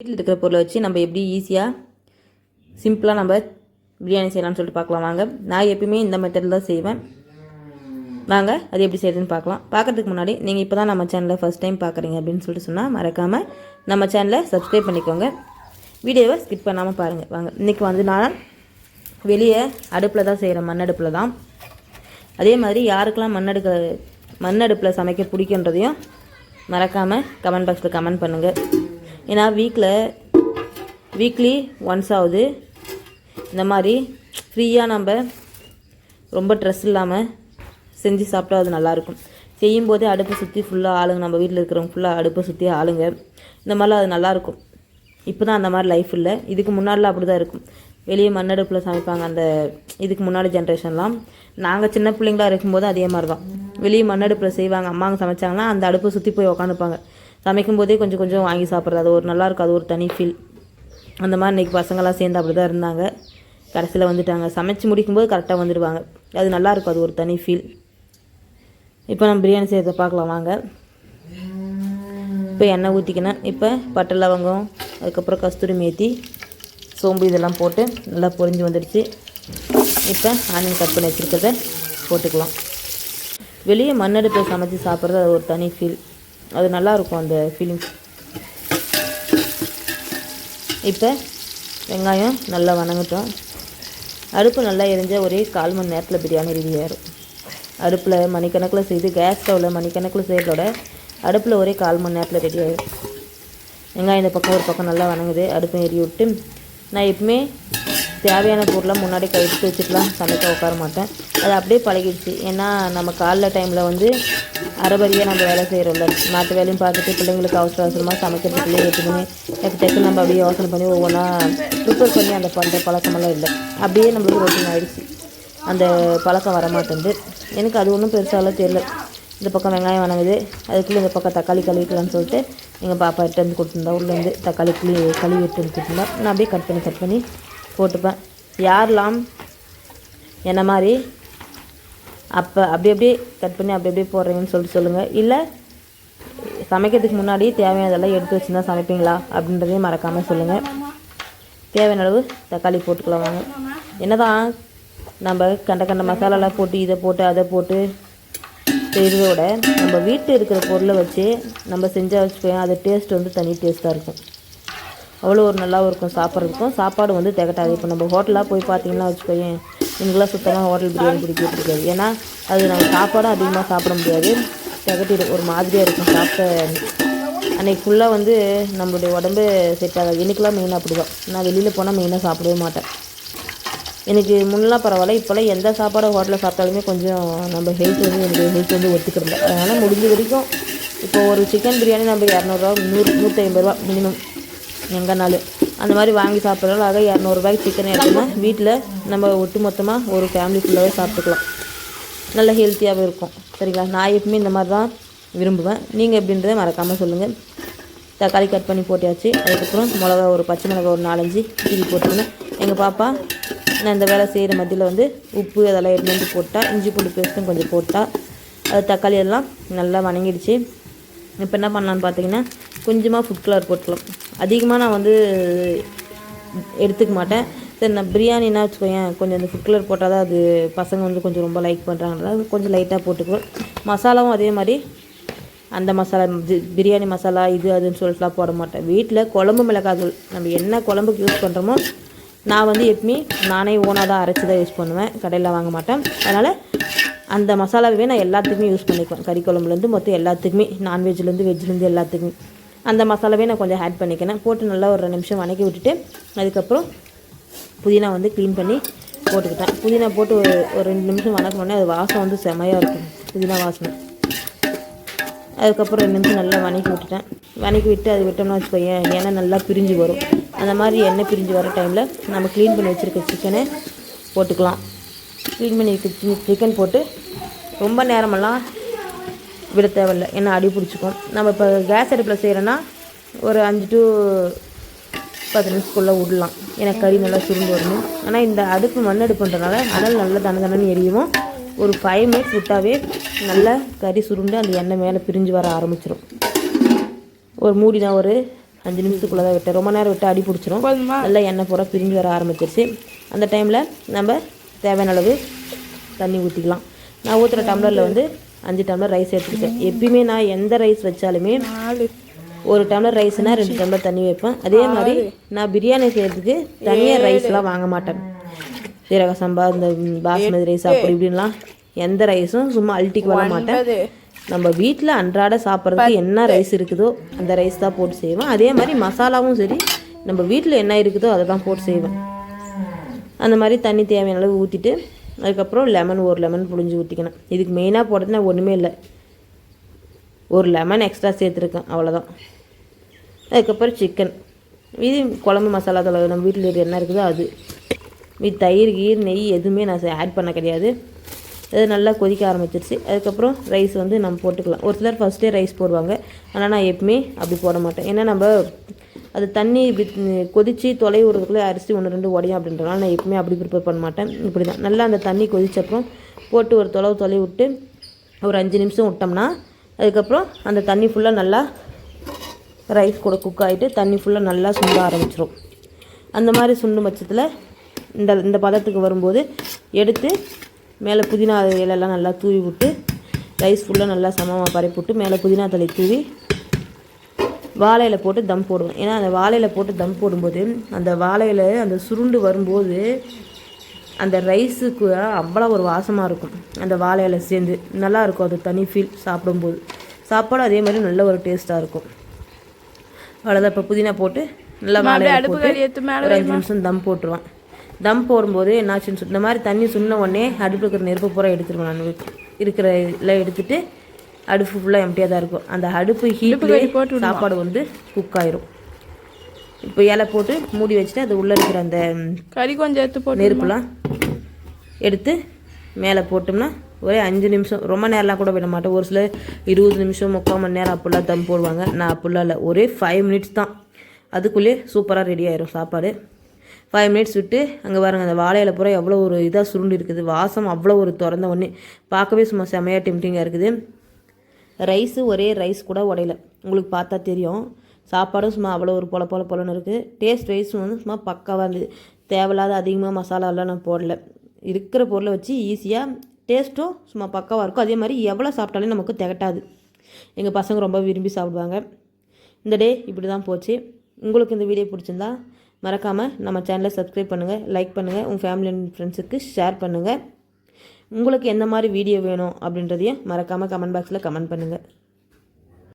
வீட்டில் இருக்கிற பொருளை வச்சு நம்ம எப்படி ஈஸியாக சிம்பிளாக நம்ம பிரியாணி செய்யலாம்னு சொல்லிட்டு பார்க்கலாம். வாங்க நான் எப்பயுமே இந்த மெத்தடில் தான் செய்வேன். வாங்க அது எப்படி செய்யுதுன்னு பார்க்கலாம். பார்க்கறதுக்கு முன்னாடி நீங்கள் இப்போ தான் நம்ம சேனலை ஃபஸ்ட் டைம் பார்க்குறீங்க அப்படின்னு சொல்லிட்டு சொன்னால் மறக்காமல் நம்ம சேனலை சப்ஸ்கிரைப் பண்ணிக்கோங்க. வீடியோவை ஸ்கிப் பண்ணாமல் பாருங்கள் வாங்க இன்றைக்கி வந்து நான் வெளியே அடுப்பில் தான் செய்கிறேன் மண் அடுப்பில் தான். அதே மாதிரி யாருக்கெல்லாம் மண்ணடுக்க மண்ணடுப்பில் சமைக்க பிடிக்குன்றதையும் மறக்காமல் கமெண்ட் பாக்ஸில் கமெண்ட் பண்ணுங்கள் ஏன்னா வீக்கில் வீக்லி ஒன்ஸ் ஆகுது. இந்த மாதிரி ஃப்ரீயாக நம்ம ரொம்ப ட்ரெஸ் இல்லாமல் செஞ்சு சாப்பிட்டா அது நல்லாயிருக்கும். செய்யும் போதே அடுப்பை சுற்றி ஃபுல்லாக ஆளுங்க நம்ம வீட்டில் இருக்கிறவங்க ஃபுல்லாக அடுப்பை சுற்றி ஆளுங்க. இந்த மாதிரிலாம் அது நல்லாயிருக்கும். இப்போ தான் அந்த மாதிரி லைஃப் இல்லை. இதுக்கு முன்னாடிலாம் அப்படி தான் இருக்கும். வெளியே மண்ணடுப்பில் சமைப்பாங்க அந்த இதுக்கு முன்னாடி ஜென்ரேஷன்லாம் நாங்கள் சின்ன பிள்ளைங்களா இருக்கும்போது அதே மாதிரி தான் வெளியே மண்ணடுப்பில் செய்வாங்க அம்மாங்க சமைச்சாங்கன்னா அந்த அடுப்பை சுற்றி போய் உக்காந்துப்பாங்க. சமைக்கும் போதே கொஞ்சம் கொஞ்சம் வாங்கி சாப்பிட்றது. அது ஒரு நல்லா இருக்கும் அது ஒரு தனி ஃபீல் அந்த மாதிரி இன்றைக்கி பசங்களாம் சேர்ந்து அப்படி தான் இருந்தாங்க. கடைசியில் வந்துட்டாங்க. சமைச்சு முடிக்கும்போது கரெக்டாக வந்துடுவாங்க. அது நல்லா இருக்கும் அது ஒரு தனி ஃபீல் இப்போ நம்ம பிரியாணி செய்கிறத பார்க்கலாம். வாங்க. இப்போ எண்ணெய் ஊற்றிக்கினேன் இப்போ பட்டை லவங்கம் அதுக்கப்புறம் கஸ்தூரி மேத்தி சோம்பு இதெல்லாம் போட்டு நல்லா பொரிஞ்சு வந்துடுச்சு. இப்போ ஆனியன் கட் பண்ணி வச்சுருக்கிறத போட்டுக்கலாம். வெளியே மண்ணடுப்பில் சமைச்சு சாப்பிட்றது அது ஒரு தனி ஃபீல் அது நல்லாயிருக்கும் அந்த ஃபீலிங்ஸ் இப்போ வெங்காயம் நல்லா வணங்கட்டும். அடுப்பு நல்லா எரிஞ்ச ஒரே கால் மணி நேரத்தில் பிரியாணி ரெடி ஆயிரும். அடுப்பில் மணிக்கணக்கில் செய்து கேஸ் ஸ்டவ்வில் மணிக்கணக்கில் செய்கிறதோட அடுப்பில் ஒரே கால் மணி நேரத்தில் ரெடி வெங்காயம் இந்த பக்கம் ஒரு பக்கம் நல்லா வணங்குது அடுப்பை எரி விட்டு. நான் எப்பவுமே தேவையான பொருளாக முன்னாடி கழித்து வச்சுக்கலாம் சமைக்க உட்கார மாட்டேன். அது அப்படியே பழகிடுச்சு. ஏன்னா நம்ம காலைல டைமில் வந்து அரைபறியாக நம்ம வேலை செய்கிறோம்ல நாட்டு வேலையும் பார்த்துட்டு பிள்ளைங்களுக்கு அவசர அவசரமாக சமைக்கிறதுக்குள்ளே பிள்ளைங்க எடுத்துக்கணும் டக்கு டக்கு நம்ம அப்படியே யோசனை பண்ணி ஒவ்வொன்றா ப்ரிப்பேர் பண்ணி அந்த பண்ணுற பழக்கமெல்லாம் இல்லை. அப்படியே நம்மளுக்கு ரொட்டீன் ஆகிடுச்சு அந்த பழக்கம் வரமாட்டேங்குது. எனக்கு அது ஒன்றும் பெருசாலாம் தெரியல. இந்த பக்கம் வெங்காயம் வணங்குது. அதுக்குள்ளே இந்த பக்கம் தக்காளி கழுவிக்கலாம்னு சொல்லிட்டு எங்கள் பாப்பா எட்டு வந்து கொடுத்துருந்தா. உள்ளேருந்து தக்காளி கிளி கழுவி எட்டு வந்து கொடுத்துருந்தா. நான் அப்படியே கட் பண்ணி கட் பண்ணி போட்டுப்பேன். யாரெல்லாம் என்ன மாதிரி அப்போ அப்படி அப்படியே கட் பண்ணி அப்படி அப்படியே போடுறீங்கன்னு சொல்லிட்டு சொல்லுங்கள் இல்லை சமைக்கிறதுக்கு முன்னாடி தேவையானதெல்லாம் எடுத்து வச்சுருந்தா சமைப்பீங்களா? அப்படின்றதையும் மறக்காமல் சொல்லுங்கள் தேவையான அளவு தக்காளி போட்டுக்கலாம் வாங்க. என்ன தான் நம்ம கண்ட கண்ட மசாலாலாம் போட்டு இதை போட்டு அதை போட்டு செய்கிறதோட நம்ம வீட்டில் இருக்கிற பொருளை வச்சு நம்ம செஞ்சால் வச்சுக்கோங்க அது டேஸ்ட் வந்து தனி டேஸ்ட்டாக இருக்கும். அவ்வளோ ஒரு நல்லாவும் இருக்கும் சாப்பிட்றதுக்கும். சாப்பாடு வந்து திகட்டாது. இப்போ நம்ம ஹோட்டலாக போய் பார்த்தீங்கன்னா வச்சுக்கோங்க எனக்குலாம் சுத்தமாக ஹோட்டல் பிரியாணி பிடிக்க இருக்காது ஏன்னா அது நாங்கள் சாப்பாடும் அதிகமாக சாப்பிட முடியாது. திகட்டிடும் ஒரு மாதிரியாக இருக்கும் சாப்பிட்ட அன்றைக்கி ஃபுல்லாக வந்து நம்மளுடைய உடம்பு செட் ஆகாது. எனக்குலாம் மெயினாக அப்படி தான் நான் வெளியில் போனால் மெயினாக சாப்பிடவே மாட்டேன். எனக்கு முன்னெலாம் பரவாயில்ல இப்போல்லாம் எந்த சாப்பாடு ஹோட்டலில் சாப்பிட்டாலுமே கொஞ்சம் நம்ம ஹெல்த் வந்து எனக்கு ஹெல்த் வந்து ஒத்துக்கிறல அதனால் முடிஞ்ச வரைக்கும் இப்போ ஒரு சிக்கன் பிரியாணி நம்ம இரநூறுவா நூறு நூற்றி ஐம்பது ரூபா மினிமம் எங்கேனாலும் அந்த மாதிரி வாங்கி சாப்பிட்றதுனால ஆக இரநூறுபாய்க்கு சிக்கன் எடுத்தோம்னா வீட்டில் நம்ம ஒட்டு மொத்தமாக ஒரு ஃபேமிலி ஃபுல்லாகவே சாப்பிட்டுக்கலாம். நல்ல ஹெல்த்தியாகவே இருக்கும். சரிங்களா? நான் எப்பவுமே இந்த மாதிரி தான் விரும்புவேன். நீங்கள் எப்படின்றத மறக்காமல் சொல்லுங்கள் தக்காளி கட் பண்ணி போட்டியாச்சு அதுக்கப்புறம் மிளகா ஒரு பச்சை மிளகா ஒரு நாலஞ்சு கீரி போட்டுருந்தேன். எங்கள் பாப்பா நான் இந்த வேலை செய்கிற மத்தியில் வந்து உப்பு அதெல்லாம் எடுத்து வந்து போட்டால் இஞ்சி பூண்டு பேஸ்ட்டும் கொஞ்சம் போட்டால் அது தக்காளி எல்லாம் நல்லா வணங்கிடுச்சு. இப்போ என்ன பண்ணலான்னு பார்த்தீங்கன்னா கொஞ்சமாக ஃபுட் கலர் போட்டுக்கலாம். அதிகமாக நான் வந்து எடுத்துக்க மாட்டேன். சரி நான் பிரியாணினா வச்சுக்கோயேன் கொஞ்சம் அந்த ஃபுட் கலர் போட்டால் தான் அது பசங்க வந்து கொஞ்சம் ரொம்ப லைக் பண்ணுறாங்க கொஞ்சம் லைட்டாக போட்டுக்குவோம் மசாலாவும் அதே மாதிரி. அந்த மசாலா பிரியாணி மசாலா இது அதுன்னு சொல்லிட்டுலாம் போட மாட்டேன். வீட்டில் குழம்பு மிளகாய் தூள் நம்ம என்ன குழம்புக்கு யூஸ் பண்ணுறோமோ நான் வந்து எப்பவுமே நானே ஓனாக தான் அரைச்சி தான் யூஸ் பண்ணுவேன். கடையில் வாங்க மாட்டேன். அதனால் அந்த மசாலாவே நான் எல்லாத்துக்குமே யூஸ் பண்ணிக்குவேன். கறி குழம்புலேருந்து மொத்தம் எல்லாத்துக்குமே நான்வெஜ்லேருந்து வெஜ்லேருந்து எல்லாத்துக்குமே. அந்த மசாலாவே நான் கொஞ்சம் ஆட் பண்ணிக்கிறேன். போட்டு நல்லா ஒரு ரெண்டு நிமிஷம் வணக்கி விட்டுட்டு அதுக்கப்புறம் புதினா வந்து க்ளீன் பண்ணி போட்டுக்கிட்டேன். புதினா போட்டு ஒரு ஒரு ரெண்டு நிமிஷம் வணக்கணுன்னே அது வாசம் வந்து செமையாக இருக்கும். புதினா வாசனை. அதுக்கப்புறம் ரெண்டு நிமிஷம் நல்லா வணக்கி விட்டுட்டேன். வணக்கி விட்டு அது விட்டோம்னா வச்சுக்கோயேன் எண்ணெய் நல்லா பிரிஞ்சு வரும். அந்த மாதிரி எண்ணெய் பிரிஞ்சு வர டைமில் நம்ம க்ளீன் பண்ணி வச்சுருக்க சிக்கனை போட்டுக்கலாம். க்ளீன் பண்ணி சிக்கன் போட்டு ரொம்ப நேரமெல்லாம் விட தேவையில்ல. ஏன்னா அடி பிடிச்சிக்கும். நம்ம இப்போ கேஸ் அடுப்பில் செய்கிறோன்னா ஒரு அஞ்சு டு பத்து நிமிஷத்துக்குள்ளே விடலாம். ஏன்னா கறி நல்லா சுருண்டு வரணும் ஆனால் இந்த அடுப்பு மண் அடுப்புன்றனால அனல் நல்லா தன தனன்னு எரியவும் ஒரு ஃபைவ் மினிட்ஸ் விட்டாவே நல்லா கறி சுருண்டு அந்த எண்ணெய் மேலே பிரிஞ்சு வர ஆரம்பிச்சிடும் ஒரு மூடி நான் ஒரு அஞ்சு நிமிஷத்துக்குள்ளே தான் விட்டேன். ரொம்ப நேரம் விட்டு அடி பிடிச்சிரும். நல்லா எண்ணெய் பூரா பிரிஞ்சு வர ஆரம்பிச்சிருச்சு. அந்த டைமில் நம்ம தேவையான அளவு தண்ணி ஊற்றிக்கலாம் நான் ஊற்றுற டம்ளரில் வந்து அஞ்சு டம்ளர் ரைஸ் எடுத்துக்கிட்டேன். எப்பயுமே நான் எந்த ரைஸ் வச்சாலுமே ஒரு டம்ளர் ரைஸ்னால் ரெண்டு டம்ளர் தண்ணி வைப்பேன். அதே மாதிரி நான் பிரியாணி செய்கிறதுக்கு தனியாக ரைஸ்லாம் வாங்க மாட்டேன். சீரக சம்பா இந்த பாஸ்மதி ரைஸ் அப்படி இப்படின்லாம் எந்த ரைஸும் சும்மா அல்ட்டிக்கு வர மாட்டேன். நம்ம வீட்டில் அன்றாட சாப்பிட்றதுக்கு என்ன ரைஸ் இருக்குதோ அந்த ரைஸ் தான் போட்டு செய்வேன். அதே மாதிரி மசாலாவும் சரி நம்ம வீட்டில் என்ன இருக்குதோ அதை தான் போட்டு செய்வேன். அந்த மாதிரி தண்ணி தேவையான அளவு ஊற்றிட்டு அதுக்கப்புறம் லெமன் ஒரு லெமன் புழிஞ்சு ஊற்றிக்கணும் இதுக்கு மெயினாக போடுறதுனா ஒன்றுமே இல்லை. ஒரு லெமன் எக்ஸ்ட்ரா சேர்த்துருக்கேன் அவ்வளோதான் அதுக்கப்புறம் சிக்கன் இது குழம்பு மசாலா தலை நம்ம வீட்டில் என்ன இருக்குதோ அது. இது தயிர் கீர் நெய் எதுவுமே நான் ஆட் பண்ண கிடையாது. அது நல்லா கொதிக்க ஆரம்பிச்சிருச்சு. அதுக்கப்புறம் ரைஸ் வந்து நம்ம போட்டுக்கலாம். ஒரு சிலர் ஃபஸ்ட்டே ரைஸ் போடுவாங்க. ஆனால் நான் எப்பவுமே அப்படி போட மாட்டேன். ஏன்னா நம்ம அது தண்ணி இப்படி கொதித்து தொலை விடுறதுக்குள்ளே அரிசி ஒன்று ரெண்டு உடையும் அப்படின்றனால நான் எப்பவுமே அப்படி ப்ரிப்பேர் பண்ண மாட்டேன். இப்படி தான் நல்லா அந்த தண்ணி கொதிச்சப்புறம் போட்டு ஒரு தொலைவு தொலை விட்டு ஒரு அஞ்சு நிமிஷம் விட்டோம்னா அதுக்கப்புறம் அந்த தண்ணி ஃபுல்லாக நல்லா ரைஸ் கூட குக் ஆகிட்டு தண்ணி ஃபுல்லாக நல்லா சுண்ட ஆரம்பிச்சிடும் அந்த மாதிரி சுண்டும் பட்சத்தில் இந்த இந்த பதத்துக்கு வரும்போது எடுத்து மேலே புதினா இலையெல்லாம் நல்லா தூவி விட்டு ரைஸ் ஃபுல்லாக நல்லா சமமாக பரப்பி விட்டு மேலே புதினா தலை தூவி வாழையில போட்டு தம் போடுவேன் ஏன்னா அந்த வாழையில போட்டு தம் போடும்போது அந்த வாழையில அந்த சுருண்டு வரும்போது அந்த ரைஸுக்கு அவ்வளோ ஒரு வாசமாக இருக்கும். அந்த வாழையில சேர்ந்து நல்லா இருக்கும். அது தனி ஃபீல் சாப்பிடும்போது. சாப்பாடு அதே மாதிரி நல்ல ஒரு டேஸ்ட்டாக இருக்கும். அவ்வளோதான் இப்போ புதினா போட்டு நல்லா அடுப்பு போட்டு ஒரு அஞ்சு நிமிஷம் தம் போட்டுருவான் தம் போடும்போது என்னாச்சுன்னு சொல்லி இந்த மாதிரி தண்ணி சுண்ண உடனே அடுப்பில் இருக்கிற நெருப்பு பூரா எடுத்துருவேன் நான். இருக்கிற எல்லாம் எடுத்துட்டு அடுப்பு ஃபுல்லாக எம்டியாக தான் இருக்கும். அந்த அடுப்பு ஹீட்லேயே சாப்பாடு வந்து குக் ஆயிரும். இப்போ இலை போட்டு மூடி வச்சுட்டு அது உள்ளே இருக்கிற அந்த கறி கொஞ்சம் எடுத்து போட்டு நெருப்புலாம் எடுத்து மேலே போட்டோம்னா ஒரே அஞ்சு நிமிஷம். ரொம்ப நேரம்லாம் கூட விட மாட்டேன் ஒரு சிலர் இருபது நிமிஷம் முக்கால் மணி நேரம் அப்படிலாம் தம் போடுவாங்க. நான் அப்படிலாம் இல்லை. ஒரே ஃபைவ் மினிட்ஸ் தான். அதுக்குள்ளேயே சூப்பராக ரெடி ஆயிரும் சாப்பாடு. ஃபைவ் மினிட்ஸ் விட்டு அங்கே பாருங்க அந்த வாழையில பூரா எவ்வளோ ஒரு இதாக சுருண்டு இருக்குது. வாசம் அவ்வளோ ஒரு திறந்த ஒன்று பார்க்கவே சும்மா செமையாக டெம்டிங்காக இருக்குது. ரைஸு ஒரே ரைஸ் கூட உடையல. உங்களுக்கு பார்த்தா தெரியும். சாப்பாடும் சும்மா அவ்வளோ ஒரு பொல பொல பொலன்னு இருக்குது டேஸ்ட் வைஸும் வந்து சும்மா பக்காவாக இருந்தது. தேவையில்லாத அதிகமாக மசாலாலாம் நான் போடல. இருக்கிற பொருளை வச்சு ஈஸியாக டேஸ்ட்டும் சும்மா பக்காவாக இருக்கும். அதே மாதிரி எவ்வளோ சாப்பிட்டாலும் நமக்கு திகட்டாது. எங்கள் பசங்க ரொம்ப விரும்பி சாப்பிடுவாங்க. இந்த டே இப்படி தான் போச்சு. உங்களுக்கு இந்த வீடியோ பிடிச்சிருந்தா மறக்காமல் நம்ம சேனலை சப்ஸ்கிரைப் பண்ணுங்கள் லைக் பண்ணுங்கள் உங்கள் ஃபேமிலி அண்ட் ஃப்ரெண்ட்ஸுக்கு ஷேர் பண்ணுங்கள் உங்களுக்கு எந்த மாதிரி வீடியோ வேணும் அப்படின்றதையும் மறக்காமல் கமெண்ட் பாக்ஸில் கமெண்ட் பண்ணுங்கள்